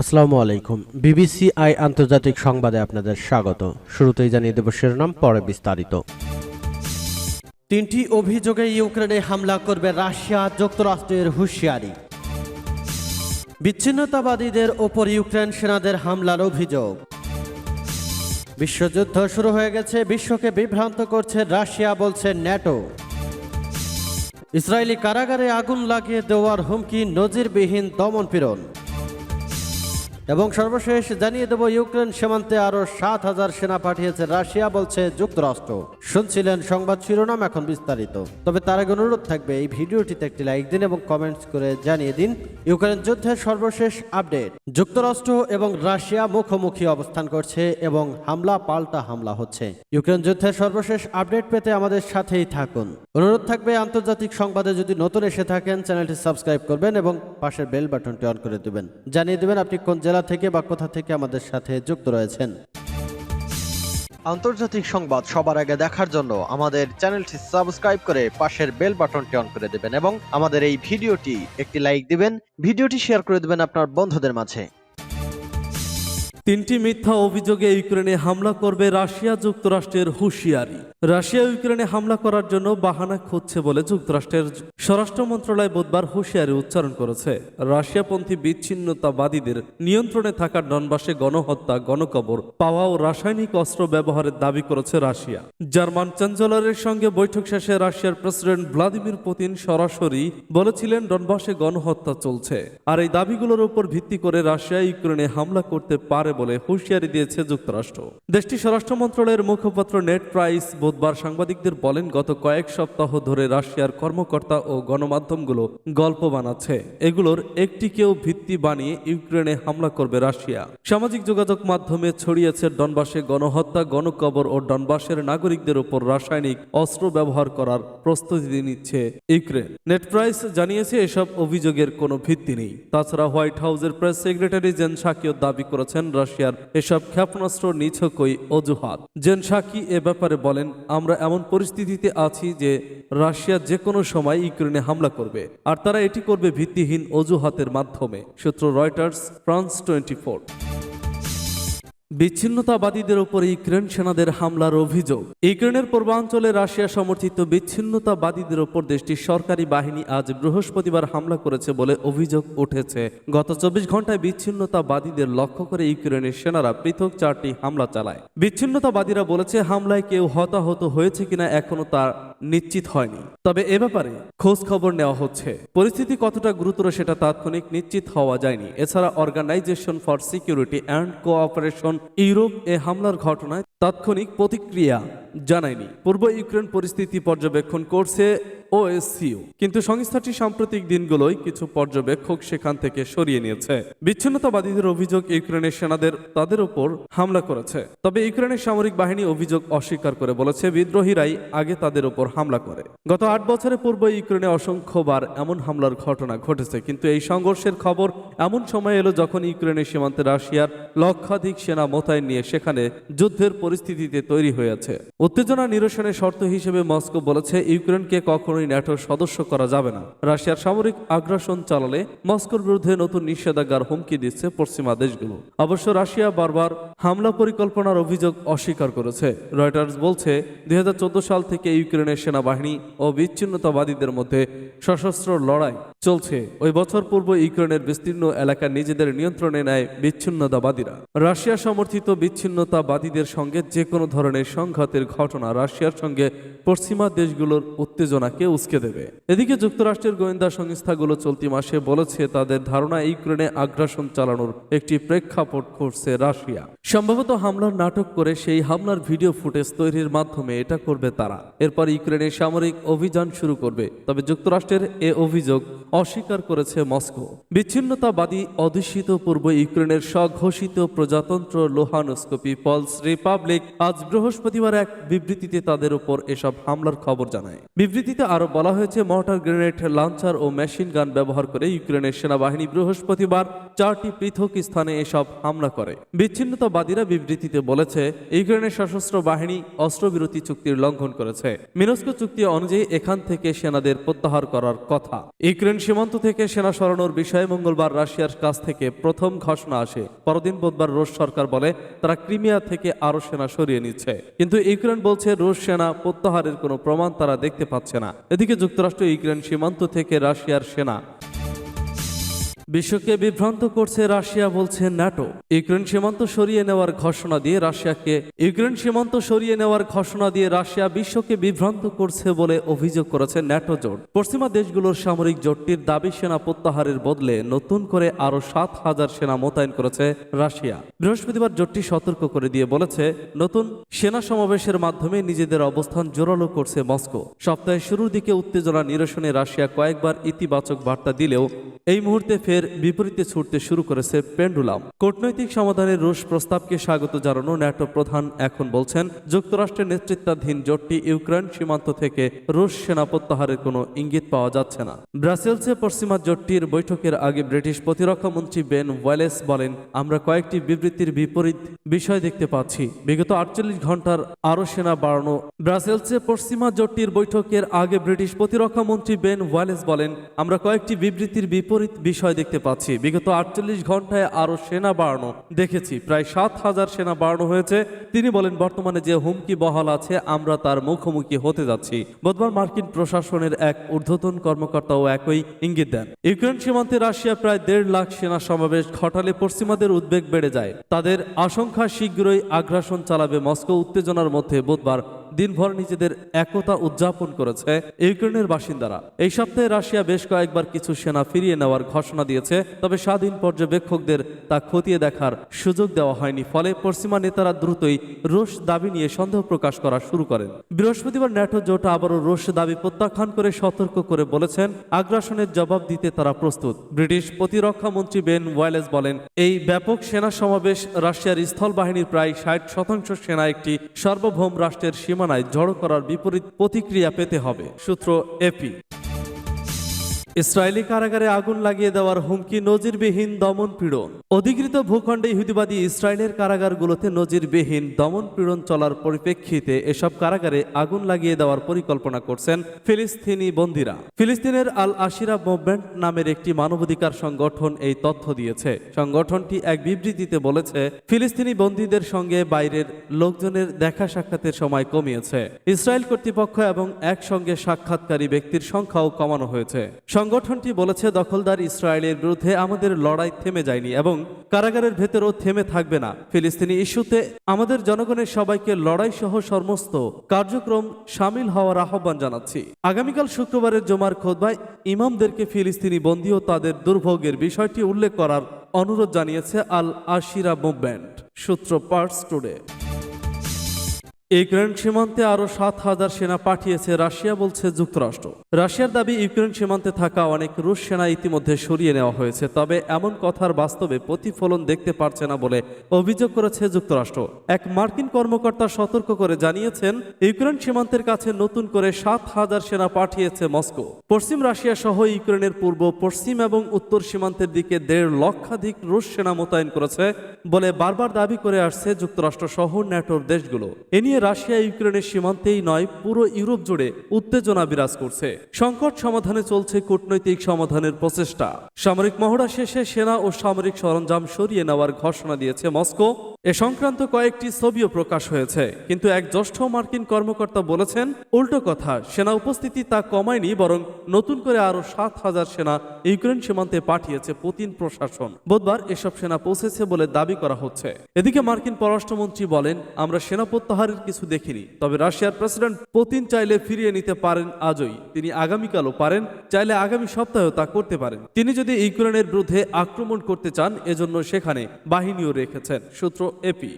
আসসালামু আলাইকুম। BBC I আন্তর্জাতিক সংবাদে আপনাদের স্বাগত। শুরুতেই জানিয়ে দেব শিরোনাম, পরে বিস্তারিত। তিনটি অভিযোগে ইউক্রেনে হামলা করবে রাশিয়া যুক্তরাষ্ট্রের হুঁশিয়ারি। বিচ্ছিন্নতাবাদীদের ওপর ইউক্রেন সেনাদের হামলার অভিযোগ। বিশ্বযুদ্ধ শুরু হয়ে গেছে, বিশ্বকে বিভ্রান্ত করছে রাশিয়া, বলছে ন্যাটো। ইসরায়েলি কারাগারে আগুন লাগিয়ে দেওয়ার হুমকি, নজিরবিহীন দমন দমনপীড়ন এবং সর্বশেষ জানিয়ে দেব, ইউক্রেন সীমান্তে আরও সাত হাজার সেনা পাঠিয়েছে রাশিয়া, বলছে যুক্তরাষ্ট্র। শুনছিলেন সংবাদ শিরোনাম এখন বিস্তারিত। তবে তার আগে অনুরোধ থাকবে, এই ভিডিওটিতে একটি লাইক দিন এবং কমেন্টস করে জানিয়ে দিন, ইউক্রেন যুদ্ধের সর্বশেষ আপডেট যুক্তরাষ্ট্র এবং রাশিয়া মুখোমুখি অবস্থান করছে এবং হামলা, পাল্টা হামলা হচ্ছে। ইউক্রেন যুদ্ধের সর্বশেষ আপডেট পেতে আমাদের সাথেই থাকুন। অনুরোধ থাকবে, আন্তর্জাতিক সংবাদে যদি নতুন এসে থাকেন, চ্যানেলটি সাবস্ক্রাইব করবেন এবং পাশের বেল বাটনটি অন করে দেবেন। জানিয়ে দেবেন আপনি কোন জেলা থেকে বা কোথা থেকে আমাদের সাথে যুক্ত রয়েছেন। আন্তর্জাতিক সংবাদ সবার আগে দেখার জন্য আমাদের চ্যানেলটি সাবস্ক্রাইব করে পাশের বেল বাটনটি অন করে দেবেন এবং আমাদের এই ভিডিওটি একটি লাইক দিবেন ভিডিওটি শেয়ার করে দেবেন আপনার বন্ধুদের মাঝে। তিনটি মিথ্যা অভিযোগে ইউক্রেনে হামলা করবে রাশিয়া যুক্তরাষ্ট্রের হুঁশিয়ারি। রাশিয়া ইউক্রেনে হামলা করার জন্য বাহানা খুঁজছে বলে যুক্তরাষ্ট্রের স্বরাষ্ট্র মন্ত্রণালয় বুধবার হুঁশিয়ারি উচ্চারণ করেছে। রাশিয়াপন্থী বিচ্ছিন্নতাবাদীদের নিয়ন্ত্রণে থাকা ডনবাসে গণহত্যা, গণকবর, পাওয়া ও রাসায়নিক অস্ত্র ব্যবহারের দাবি করেছে রাশিয়া। জার্মান চ্যান্সেলরের সঙ্গে বৈঠক শেষে রাশিয়ার প্রেসিডেন্ট ভ্লাদিমির পুতিন সরাসরি বলেছিলেন, ডনবাসে গণহত্যা চলছে। আর এই দাবিগুলোর উপর ভিত্তি করে রাশিয়া ইউক্রেনে হামলা করতে পারে বলে হুঁশিয়ারি দিয়েছে যুক্তরাষ্ট্র। দেশটির স্বরাষ্ট্র মন্ত্রণালয়ের মুখপাত্র নেট প্রাইস বুধবার সাংবাদিকদের বলেন, গত কয়েক সপ্তাহ ধরে রাশিয়ার কর্মকর্তা ও গণমাধ্যমগুলো গল্প বানাচ্ছে। এগুলোর একটিকেও ভিত্তি বানিয়ে ইউক্রেনে হামলা করবে রাশিয়া। সামাজিক যোগাযোগ মাধ্যমে ছড়িয়েছে ডনবাসে গণহত্যা, গণকবর ও ডনবাসের নাগরিকদের উপর রাসায়নিক অস্ত্র ব্যবহার করার প্রস্তুতি নিচ্ছে ইউক্রেন। নেট প্রাইস জানিয়েছে, এসব অভিযোগের কোনো ভিত্তি নেই। তাছাড়া হোয়াইট হাউসের প্রেস সেক্রেটারি জেন সাকিও দাবি করেছেন, রাশিয়ার এসব ক্ষেপণাস্ত্র নিছকই অজুহাত। জেন সাকি এ ব্যাপারে বলেন আমরা এমন পরিস্থিতিতে আছি যে রাশিয়া যে কোনো সময় ইউক্রেনে হামলা করবে, আর তারা এটি করবে ভিত্তিহীন অজুহাতের মাধ্যমে। সূত্র রয়টার্স, ফ্রান্স টোয়েন্টি বিচ্ছিন্নতাবাদীদের উপর ইউক্রেন সেনাদের হামলার অভিযোগ। ইউক্রেনের পূর্বাঞ্চলে রাশিয়া সমর্থিত বিচ্ছিন্নতাবাদীদের উপর দেশটির সরকারি বাহিনী আজ বৃহস্পতিবার হামলা করেছে বলে অভিযোগ উঠেছে। গত চব্বিশ ঘন্টায় বিচ্ছিন্নতাবাদীদের লক্ষ্য করে ইউক্রেনের সেনারা পৃথক চারটি হামলা চালায়। বিচ্ছিন্নতাবাদীরা বলেছে, হামলায় কেউ হতাহত হয়েছে কিনা এখনও তা নিশ্চিত হয়নি। তবে এ ব্যাপারে খোঁজ খবর নেওয়া হচ্ছে। পরিস্থিতি কতটা গুরুতর সেটা তাৎক্ষণিক নিশ্চিত হওয়া যায়নি। এছাড়া organization for security and cooperation Europe এ হামলার ঘটনায় তাৎক্ষণিক প্রতিক্রিয়া জানায়নি। পূর্ব ইউক্রেন পরিস্থিতি পর্যবেক্ষণ করছে ওএসসিও কিন্তু সংস্থাটি সাম্প্রতিক দিনগুলোয় কিছু পর্যবেক্ষক সেখান থেকে সরিয়ে নিয়েছে। বিচ্ছিন্নতাবাদীদের অভিযোগ ইউক্রেনের সেনাদের তাদের উপর হামলা করেছে। তবে ইউক্রেনের সামরিক বাহিনী অভিযোগ অস্বীকার করে বলেছে, বিদ্রোহীরাই আগে তাদের উপর হামলা করে। গত আট বছরের পূর্ব ইউক্রেনে অসংখ্যবার এমন হামলার ঘটনা ঘটেছে, কিন্তু এই সংঘর্ষের খবর এমন সময় এলো যখন ইউক্রেনের সীমান্তে রাশিয়ার লক্ষাধিক সেনা মোতায়েন নিয়ে সেখানে যুদ্ধের পরিস্থিতিতে তৈরি হয়েছে। উত্তেজনা নিরসনের শর্ত হিসেবে মস্কো বলেছে, ইউক্রেনকে কখনোই ন্যাটোর সদস্য করা যাবে না। রাশিয়ার সামরিক আগ্রাসন চালালে মস্কোর বিরুদ্ধে নতুন নিষেধাজ্ঞার হুমকি দিচ্ছে পশ্চিমা দেশগুলো। অবশ্য রাশিয়া বারবার হামলা পরিকল্পনার অভিযোগ অস্বীকার করেছে। রয়টার্স বলছে, দুই সাল থেকে ইউক্রেনের সেনাবাহিনী ও বিচ্ছিন্নতাবাদীদের মধ্যে সশস্ত্র লড়াই চলছে। ওই বছর পূর্ব ইউক্রেনের বিস্তীর্ণ এলাকা নিজেদের নিয়ন্ত্রণে নেয় বিচ্ছিন্নতাবাদীরা। রাশিয়া সমর্থিত বিচ্ছিন্নতাবাদীদের সঙ্গে যে কোনো ধরনের সংঘাতের ঘটনা রাশিয়ার সঙ্গে পশ্চিমা দেশগুলোর উত্তেজনাকে উস্কে দেবে। এদিকে যুক্তরাষ্ট্রের গোয়েন্দা সংস্থাগুলো চলতি মাসে বলেছে, তাদের ধারণা ইউক্রেনে আগ্রাসন চালানোর একটি প্রেক্ষাপট করছে রাশিয়া। সম্ভবত হামলার নাটক করে সেই হামলার ভিডিও ফুটেজ তৈরির মাধ্যমে এটা করবে তারা। এরপর ইউক্রেনের সামরিক অভিযান শুরু করবে, তবে যুক্তরাষ্ট্রের এ অভিযোগ অস্বীকার করেছে মস্কো। বিচ্ছিন্নতাবাদী অধ্যুষিত পূর্ব ইউক্রেনের স্বঘোষিত প্রজাতন্ত্র লোহানস্কো পিপলস রিপাবলিক আজ বৃহস্পতিবার এক বিবৃতিতে তাদের উপর এসব হামলার খবর জানায়। বিবৃতিতে আরও বলা হয়েছে, মর্টার গ্রেনেড লঞ্চার ও মেশিন গান ব্যবহার করে ইউক্রেনের সেনাবাহিনী বৃহস্পতিবার চারটি পৃথক স্থানে এসব হামলা করে। বিচ্ছিন্নতাবাদীরা বিবৃতিতে বলেছে, ইউক্রেনের সশস্ত্র বাহিনী অস্ত্রবিরতি চুক্তির লঙ্ঘন করেছে। মিনস্কো চুক্তি অনুযায়ী এখান থেকে সেনাদের প্রত্যাহার করার কথা। ইউক্রেন সীমান্ত থেকে সেনা সরানোর বিষয়ে মঙ্গলবার রাশিয়ার কাছ থেকে প্রথম ঘোষণা আসে। পরদিন বুধবার রুশ সরকার বলে, তারা ক্রিমিয়া থেকে আরও সেনা সরিয়ে নিচ্ছে। কিন্তু ইউক্রেন বলছে, রুশ সেনা প্রত্যাহারের কোনো প্রমাণ তারা দেখতে পাচ্ছে না। এদিকে যুক্তরাষ্ট্র ইউক্রেন সীমান্ত থেকে রাশিয়ার সেনা বিশ্বকে বিভ্রান্ত করছে রাশিয়া বলছে ন্যাটো। ইউক্রেন সীমান্ত সরিয়ে নেওয়ার ঘোষণা দিয়ে রাশিয়াকে ইউক্রেন সীমান্ত সরিয়ে নেওয়ার ঘোষণা দিয়ে রাশিয়া বিশ্বকে বিভ্রান্ত করছে বলে অভিযোগ করেছে ন্যাটো জোট। পশ্চিমা দেশগুলোর সামরিক জোটটির দাবি সেনা প্রত্যাহারের বদলে নতুন করে আরও সাত হাজার সেনা মোতায়েন করেছে রাশিয়া। বৃহস্পতিবার জোটটি সতর্ক করে দিয়ে বলেছে, নতুন সেনা সমাবেশের মাধ্যমে নিজেদের অবস্থান জোরালো করছে মস্কো। সপ্তাহের শুরুর দিকে উত্তেজনা নিরসনে রাশিয়া কয়েকবার ইতিবাচক বার্তা দিলেও এই মুহূর্তে ফের বিপরীতে ছুটতে শুরু করেছে পেন্ডুলাম। কূটনৈতিক সমাধানের রুশ প্রস্তাবকে স্বাগত জানানো ন্যাটো প্রধান এখন বলছেন, যুক্তরাষ্ট্রের নেতৃত্বাধীন জোটটি ইউক্রেন সীমান্ত থেকে রুশ সেনা প্রত্যাহারের কোনো ইঙ্গিত পাওয়া যাচ্ছে না। ব্রাসেলসে পশ্চিমা জোটটির বৈঠকের আগে ব্রিটিশ প্রতিরক্ষা মন্ত্রী বেন ওয়ালেস বলেন, আমরা কয়েকটি বিবৃতির বিপরীত বিষয় দেখতে পাচ্ছি। বিগত আটচল্লিশ ঘণ্টার আরও সেনা বাড়ানো। ব্রাসেলসে পশ্চিমা জোটটির বৈঠকের আগে ব্রিটিশ প্রতিরক্ষা মন্ত্রী বেন ওয়ালেস বলেন, আমরা কয়েকটি বিবৃতির বিপরীত বিষয় দেখতে পাচ্ছি। বিগত আটচল্লিশ ঘন্টায় আরও সেনা বাড়ানো দেখেছি। প্রায় সাত হাজার সেনা বাড়ানো হয়েছে। তিনি বলেন, বর্তমানে যে হুমকি বহাল আছে, আমরা তার মুখোমুখি হতে যাচ্ছি। বুধবার মার্কিন প্রশাসনের এক ঊর্ধ্বতন কর্মকর্তাও একই ইঙ্গিত দেন। ইউক্রেন সীমান্তে রাশিয়া প্রায় দেড় লাখ সেনা সমাবেশ ঘটালে পশ্চিমাদের উদ্বেগ বেড়ে যায়। তাদের আশঙ্কা শীঘ্রই আগ্রাসন চালাবে মস্কো। উত্তেজনার মধ্যে বুধবার দিনভর নিজেদের একতা উদযাপন করেছে ইউক্রেনের বাসিন্দারা। এই সপ্তাহে রাশিয়া বেশ কয়েকবার কিছু সেনা ফিরিয়ে নেওয়ার ঘোষণা দিয়েছে, তবে স্বাধীন পর্যবেক্ষকদের তা খতিয়ে দেখার সুযোগ দেওয়া হয়নি, ফলে পশ্চিমা নেতারা দ্রুতই রুশ দাবি নিয়ে সন্দেহ প্রকাশ করা শুরু করেন। বৃহস্পতিবার ন্যাটো জোট আবারও রুশ দাবি প্রত্যাখ্যান করে সতর্ক করে বলেছেন, আগ্রাসনের জবাব দিতে তারা প্রস্তুত। ব্রিটিশ প্রতিরক্ষা মন্ত্রী বেন ওয়াইলেস বলেন, এই ব্যাপক সেনা সমাবেশ রাশিয়ার স্থল বাহিনীর প্রায় ষাট শতাংশ সেনা একটি সার্বভৌম রাষ্ট্রের সীমানায় জড়ো করার বিপরীত প্রতিক্রিয়া পেতে হবে। সূত্র এপি ইসরায়েলি কারাগারে আগুন লাগিয়ে দেওয়ার হুমকি, নজিরবিহীন দমন পীড়ন। অধিকৃত ভূখণ্ডে ইহুদিবাদী ইসরায়েলের কারাগারগুলোতে নজিরবিহীন দমন পীড়ন চলার পরিপ্রেক্ষিতে এসব কারাগারে আগুন লাগিয়ে দেওয়ার পরিকল্পনা করছেন ফিলিস্তিনি বন্দীরা। ফিলিস্তিনের আল আশিরা মুভমেন্ট নামের একটি মানবাধিকার সংগঠন এই তথ্য দিয়েছে। সংগঠনটি এক বিবৃতিতে বলেছে, ফিলিস্তিনি বন্দীদের সঙ্গে বাইরের লোকজনের দেখা সাক্ষাতের সময় কমিয়েছে। ইসরায়েল কর্তৃপক্ষ এবং একসঙ্গে সাক্ষাৎকারী ব্যক্তির সংখ্যাও কমানো হয়েছে। সংগঠনটি বলেছে, দখলদার ইসরায়েলের বিরুদ্ধে আমাদের লড়াই থেমে যায়নি এবং কারাগারের ভেতরও থেমে থাকবে না। ফিলিস্তিনি ইস্যুতে আমাদের জনগণের সবাইকে লড়াই সহ সমস্ত কার্যক্রম সামিল হওয়ার আহ্বান জানাচ্ছি। আগামীকাল শুক্রবারের জমার খোদবায় ইমামদেরকে ফিলিস্তিনি বন্দী ও তাদের দুর্ভোগের বিষয়টি উল্লেখ করার অনুরোধ জানিয়েছে আল আশিরা মুভমেন্ট। সূত্র পার্টস টুডে ইউক্রেন সীমান্তে আরও সাত হাজার সেনা পাঠিয়েছে রাশিয়া বলছে যুক্তরাষ্ট্র। রাশিয়ার দাবি, ইউক্রেন সীমান্তে থাকা অনেক রুশ সেনা ইতিমধ্যে সরিয়ে নেওয়া হয়েছে, তবে এমন কথার বাস্তবে প্রতিফলন দেখতে পারছে না বলে অভিযোগ করেছে যুক্তরাষ্ট্র। এক মার্কিন কর্মকর্তা সতর্ক করে জানিয়েছেন, ইউক্রেন সীমান্তের কাছে নতুন করে সাত হাজার সেনা পাঠিয়েছে মস্কো। পশ্চিম রাশিয়া সহ ইউক্রেনের পূর্ব, পশ্চিম এবং উত্তর সীমান্তের দিকে দেড় লক্ষাধিক রুশ সেনা মোতায়েন করেছে বলে বারবার দাবি করে আসছে যুক্তরাষ্ট্র সহ ন্যাটোর দেশগুলো। এ নিয়ে রাশিয়া, ইউক্রেনের সীমান্তেই নয়, পুরো ইউরোপ জুড়ে উত্তেজনা বিরাজ করছে। সংকট সমাধানে চলছে কূটনৈতিক সমাধানের প্রচেষ্টা। সামরিক মহড়া শেষে সেনা ও সামরিক সরঞ্জাম সরিয়ে নেওয়ার ঘোষণা দিয়েছে মস্কো। এ সংক্রান্ত কয়েকটি ছবিও প্রকাশ হয়েছে, কিন্তু এক জ্যেষ্ঠ মার্কিন কর্মকর্তা বলেছেন, উল্টো কথা, সেনা উপস্থিতি তা কমায়নি, বরং নতুন করে আরও সাত হাজার সেনা ইউক্রেন সীমান্তে পাঠিয়েছে পুতিন প্রশাসন। বুধবার এসব সেনা পৌঁছেছে বলে দাবি করা হচ্ছে। এদিকে মার্কিন পররাষ্ট্রমন্ত্রী বলেন, আমরা সেনা প্রত্যাহারের কিছু দেখিনি, তবে রাশিয়ার প্রেসিডেন্ট পুতিন চাইলে ফিরিয়ে নিতে পারেন আজই। তিনি আগামীকালও পারেন, চাইলে আগামী সপ্তাহেও তা করতে পারেন। তিনি যদি ইউক্রেনের বিরুদ্ধে আক্রমণ করতে চান, এজন্য সেখানে বাহিনীও রেখেছেন, সূত্র এপি